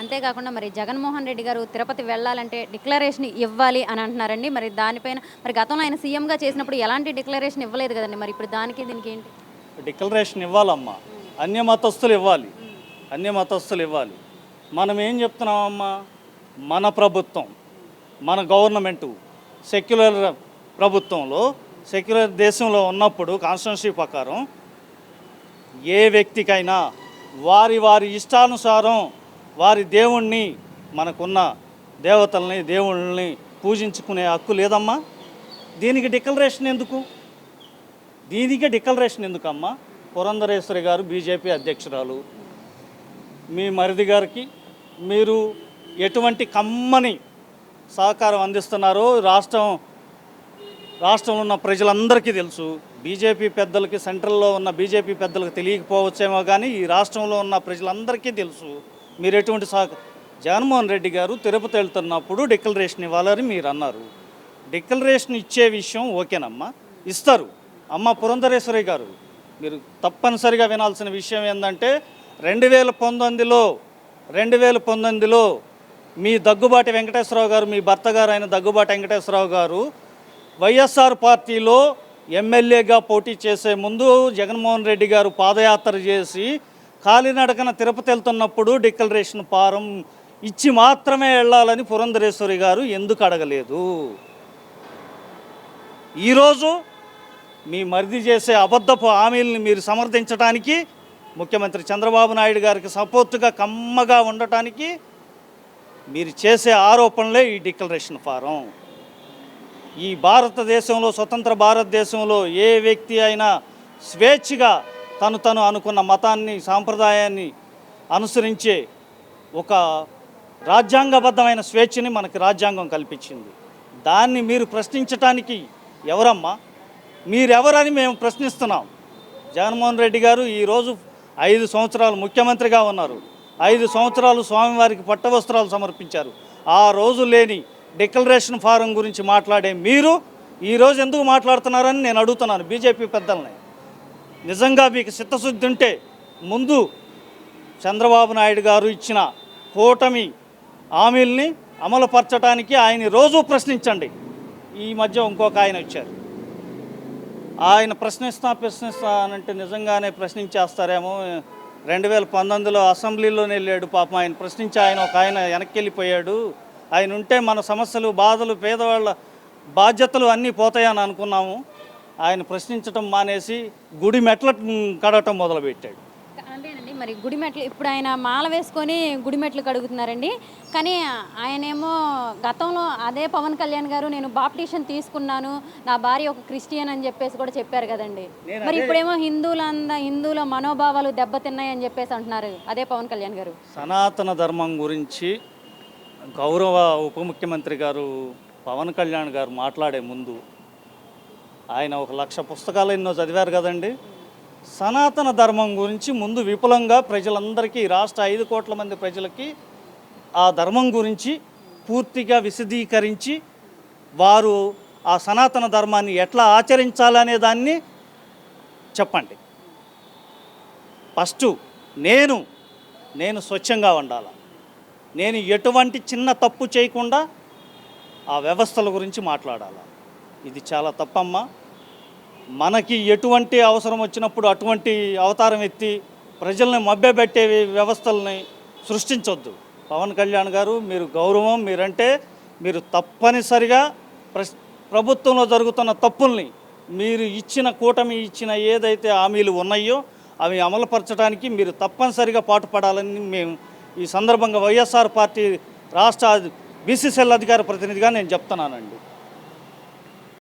అంతేకాకుండా మరి జగన్మోహన్ రెడ్డి గారు తిరుపతి వెళ్ళాలంటే డిక్లరేషన్ ఇవ్వాలి అని అంటున్నారండి. మరి దానిపైన మరి గతంలో ఆయన సీఎంగా చేసినప్పుడు ఎలాంటి డిక్లరేషన్ ఇవ్వలేదు కదండి. మరి ఇప్పుడు దానికి దీనికి ఏంటి? డిక్లరేషన్ ఇవ్వాలమ్మా. అన్య మతస్థులు ఇవ్వాలి. అన్య మతస్థులు ఇవ్వాలి. మనం ఏం చెప్తున్నామమ్మా? మన ప్రభుత్వం మన గవర్నమెంటు సెక్యులర్ ప్రభుత్వంలో సెక్యులర్ దేశంలో ఉన్నప్పుడు కాన్స్టిట్యూన్సీ ప్రకారం ఏ వ్యక్తికైనా వారి వారి ఇష్టానుసారం వారి దేవుణ్ణి మనకున్న దేవతల్ని దేవుళ్ళని పూజించుకునే హక్కు లేదమ్మా. దీనికి డిక్లరేషన్ ఎందుకు? దీనికి డిక్లరేషన్ ఎందుకమ్మా? పురంధరేశ్వరి గారు బీజేపీ అధ్యక్షురాలు. మీ మరిది గారికి మీరు ఎటువంటి కమ్మని సహకారం అందిస్తున్నారో రాష్ట్రం రాష్ట్రంలో ఉన్న ప్రజలందరికీ తెలుసు. బీజేపీ పెద్దలకి సెంట్రల్లో ఉన్న బీజేపీ పెద్దలకు తెలియకపోవచ్చేమో కానీ ఈ రాష్ట్రంలో ఉన్న ప్రజలందరికీ తెలుసు. మీరు ఎటువంటి సహ జగన్మోహన్ రెడ్డి గారు తిరుపతి వెళ్తున్నప్పుడు డిక్లరేషన్ ఇవ్వాలని మీరు అన్నారు. డిక్లరేషన్ ఇచ్చే విషయం ఓకేనమ్మా ఇస్తారు. అమ్మ పురంధరేశ్వరి గారు మీరు తప్పనిసరిగా వినాల్సిన విషయం ఏంటంటే రెండు వేల పంతొమ్మిదిలో రెండు వేల పంతొమ్మిదిలో మీ దగ్గుబాటి వెంకటేశ్వరరావు గారు మీ భర్త గారు అయిన దగ్గుబాటి వెంకటేశ్వరరావు గారు వైఎస్ఆర్ పార్టీలో ఎమ్మెల్యేగా పోటీ చేసే ముందు జగన్మోహన్ రెడ్డి గారు పాదయాత్ర చేసి కాలినడకన తిరుపతి వెళ్తున్నప్పుడు డిక్లరేషన్ ఫారం ఇచ్చి మాత్రమే వెళ్ళాలని పురంధరేశ్వరి గారు ఎందుకు అడగలేదు? ఈరోజు మీ మరిది చేసే అబద్ధపు హామీలను మీరు సమర్థించడానికి ముఖ్యమంత్రి చంద్రబాబు నాయుడు గారికి సపోర్టుగా కమ్మగా ఉండటానికి మీరు చేసే ఆరోపణలే ఈ డిక్లరేషన్ ఫారం. ఈ భారతదేశంలో స్వతంత్ర భారతదేశంలో ఏ వ్యక్తి అయినా స్వేచ్ఛగా తను తను అనుకున్న మతాన్ని సాంప్రదాయాన్ని అనుసరించే ఒక రాజ్యాంగబద్ధమైన స్వేచ్ఛని మనకి రాజ్యాంగం కల్పించింది. దాన్ని మీరు ప్రశ్నించటానికి ఎవరమ్మా? మీరెవరని మేము ప్రశ్నిస్తున్నాం. జగన్మోహన్ రెడ్డి గారు ఈరోజు ఐదు సంవత్సరాలు ముఖ్యమంత్రిగా ఉన్నారు. ఐదు సంవత్సరాలు స్వామివారికి పట్టవస్త్రాలు సమర్పించారు. ఆ రోజు లేని డిక్లరేషన్ ఫారం గురించి మాట్లాడే మీరు ఈరోజు ఎందుకు మాట్లాడుతున్నారని నేను అడుగుతున్నాను బీజేపీ పెద్దల్ని. నిజంగా మీకు చిత్తశుద్ధి ఉంటే ముందు చంద్రబాబు నాయుడు గారు ఇచ్చిన కూటమి హామీల్ని అమలుపరచడానికి ఆయన రోజు ప్రశ్నించండి. ఈ మధ్య ఇంకొక ఆయన వచ్చారు. ఆయన ప్రశ్నిస్తా ప్రశ్నిస్తా అనంటే నిజంగానే ప్రశ్నించేస్తారేమో. రెండు వేల పంతొమ్మిదిలో అసెంబ్లీలోనే వెళ్ళాడు పాపం. ఆయన ప్రశ్నించి ఆయన ఒక ఆయన వెనక్కి వెళ్ళిపోయాడు ఆయన ఉంటే మన సమస్యలు బాధలు పేదవాళ్ళ బాధ్యతలు అన్నీ పోతాయని అనుకున్నాము. ఆయన ప్రశ్నించడం మానేసి గుడి మెట్ల కడటం మొదలుపెట్టాడు. అంతేనండి. మరి గుడిమెట్లు ఇప్పుడు ఆయన మాల వేసుకొని గుడిమెట్లు కడుగుతున్నారండి. కానీ ఆయనేమో గతంలో అదే పవన్ కళ్యాణ్ గారు నేను బాప్టిషన్ తీసుకున్నాను. నా భార్య ఒక క్రిస్టియన్ అని చెప్పేసి కూడా చెప్పారు కదండి. మరి ఇప్పుడేమో హిందువులంద హిందువుల మనోభావాలు దెబ్బతిన్నాయి అని చెప్పేసి అంటున్నారు అదే పవన్ కళ్యాణ్ గారు. సనాతన ధర్మం గురించి గౌరవ ఉప ముఖ్యమంత్రి గారు పవన్ కళ్యాణ్ గారు మాట్లాడే ముందు ఆయన ఒక లక్ష పుస్తకాలు ఎన్నో చదివారు కదండి. సనాతన ధర్మం గురించి ముందు విపులంగా ప్రజలందరికీ రాష్ట్ర ఐదు కోట్ల మంది ప్రజలకి ఆ ధర్మం గురించి పూర్తిగా విశదీకరించి వారు ఆ సనాతన ధర్మాన్ని ఎట్లా ఆచరించాలనే దాన్ని చెప్పండి. ఫస్ట్ నేను నేను స్వచ్ఛంగా ఉండాలి? నేను ఎటువంటి చిన్న తప్పు చేయకుండా ఆ వ్యవస్థల గురించి మాట్లాడాలి? ఇది చాలా తప్పమ్మా. మనకి ఎటువంటి అవసరం వచ్చినప్పుడు అటువంటి అవతారం ఎత్తి ప్రజల్ని మభ్యపెట్టే వ్యవస్థల్ని సృష్టించొద్దు. పవన్ కళ్యాణ్ గారు మీరు గౌరవం మీరంటే మీరు తప్పనిసరిగా ప్ర- ప్రభుత్వంలో జరుగుతున్న తప్పుల్ని మీరు ఇచ్చిన కూటమి ఇచ్చిన ఏదైతే హామీలు ఉన్నాయో అవి అమలుపరచడానికి మీరు తప్పనిసరిగా పాటుపడాలని మేము ఈ సందర్భంగా వైఎస్ఆర్ పార్టీ రాష్ట్ర బీసీసీఎల్ అధికార ప్రతినిధిగా నేను చెప్తున్నానండి.